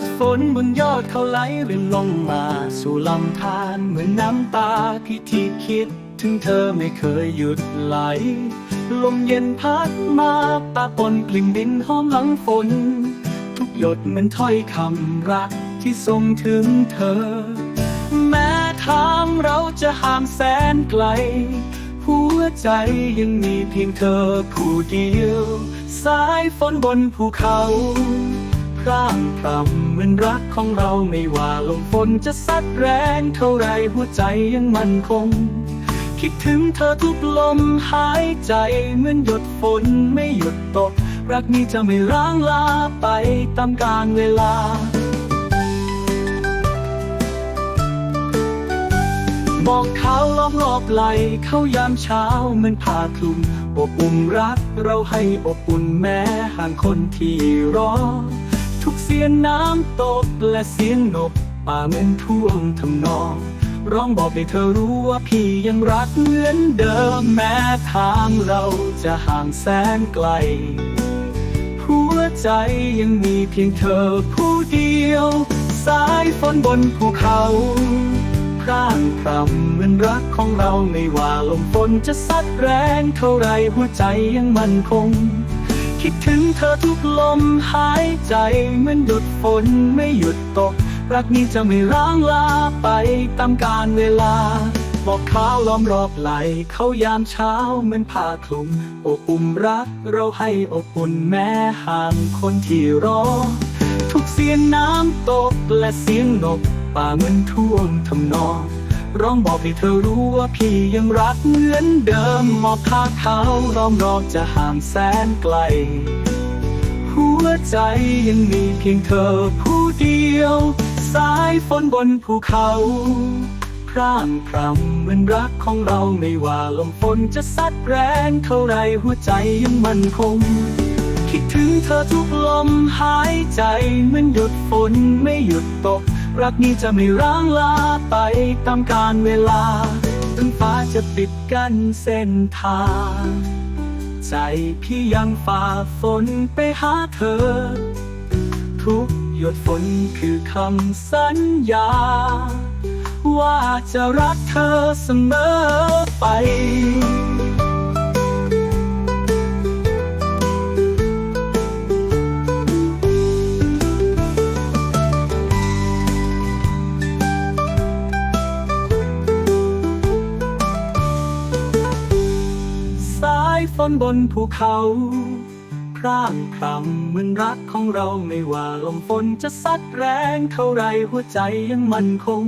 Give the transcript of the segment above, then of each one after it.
ดฝนบนยอดเขาไหลรินลงมา สู่ลำธารเหมือนน้ำตาพี่ที่คิด ถึงเธอไม่เคยหยุดไหล ลมเย็นพัดมาปะปนกลิ่นดินหอมหลังฝน ทุกหยดเหมือนถ้อยคำรักที่ส่งถึงเธอ แม้ทางเราจะห่างแสนไกล หัวใจยังมีเพียงเธอผู้เดียว สายฝนบนภูเขา ร่างพรำเหมือนรักของเราไม่ว่าลมฝนจะซัดแรงเท่าไรหัวใจยังมั่นคง คิดถึงเธอทุกลมหายใจเหมือนหยดฝนไม่หยุดตก รักนี้จะไม่ร้างลาไปตามกาลเวลาบอกเขาล้อมรอบไหลเข้ายามเช้าเหมือนผ้าคลุมอบอุ่นรักเราให้อบอุ่นแม้ห่างคนที่รอ ทุกเสียงน้ำตกและเสียงนกป่าเหมือนท่วงทำนอง ร้องบอกให้เธอรู้ว่าพี่ยังรักเหมือนเดิมแม้ทางเราจะห่างแสนไกล หัวใจยังมีเพียงเธอผู้เดียว สายฝนบนภูเขาพร่างพรำเหมือนรักของเราไม่ว่าลมฝนจะซัดแรงเท่าไรหัวใจยังมั่นคง คิดถึงเธอทุกลมหายใจเหมือนหยุดฝนไม่หยุดตก รักนี้จะไม่ร้างลาไปตามกาลเวลาบอกเขาล้อมรอบไหลเขายามเช้าเหมือนผ้าคลุมอบอุ่นรักเราให้อบอุ่นแม้ห่างคนที่รอ ทุกเสียงน้ำตกและเสียงนกป่าเหมือนท่วงทำนอง ร้องบอกให้เธอรู้ว่าพี่ยังรักเหมือนเดิมมอบผ้าขาวล้อมรอจะห่างแสนไกล หัวใจยังมีเพียงเธอผู้เดียว สายฝนบนภูเขาพร่างพรำเหมือนรักของเราไม่ว่าลมฝนจะซัดแรงเท่าไรหัวใจยังมั่นคงคิดถึงเธอทุกลมหายใจเหมือนหยุดฝนไม่หยุดตก รักนี้จะไม่ร้างลาไปตามกาลเวลา ถึงฟ้าจะปิดกั้นเส้นทาง ใจพี่ยังฝ่าฝนไปหาเธอ ทุกหยดฝนคือคำสัญญา ว่าจะรักเธอเสมอไปายฝนบนภูเขาพร่างพรำเหมือนรักของเราไม่ว่าลมฝนจะซัดแรงเท่าไรหัวใจยังมั่นคง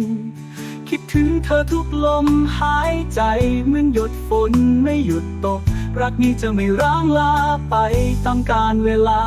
คิดถึงเธอทุกลมหายใจเหมือนหยดฝนไม่หยุดตก รักนี้จะไม่ร้างลาไปตามกาลเวลา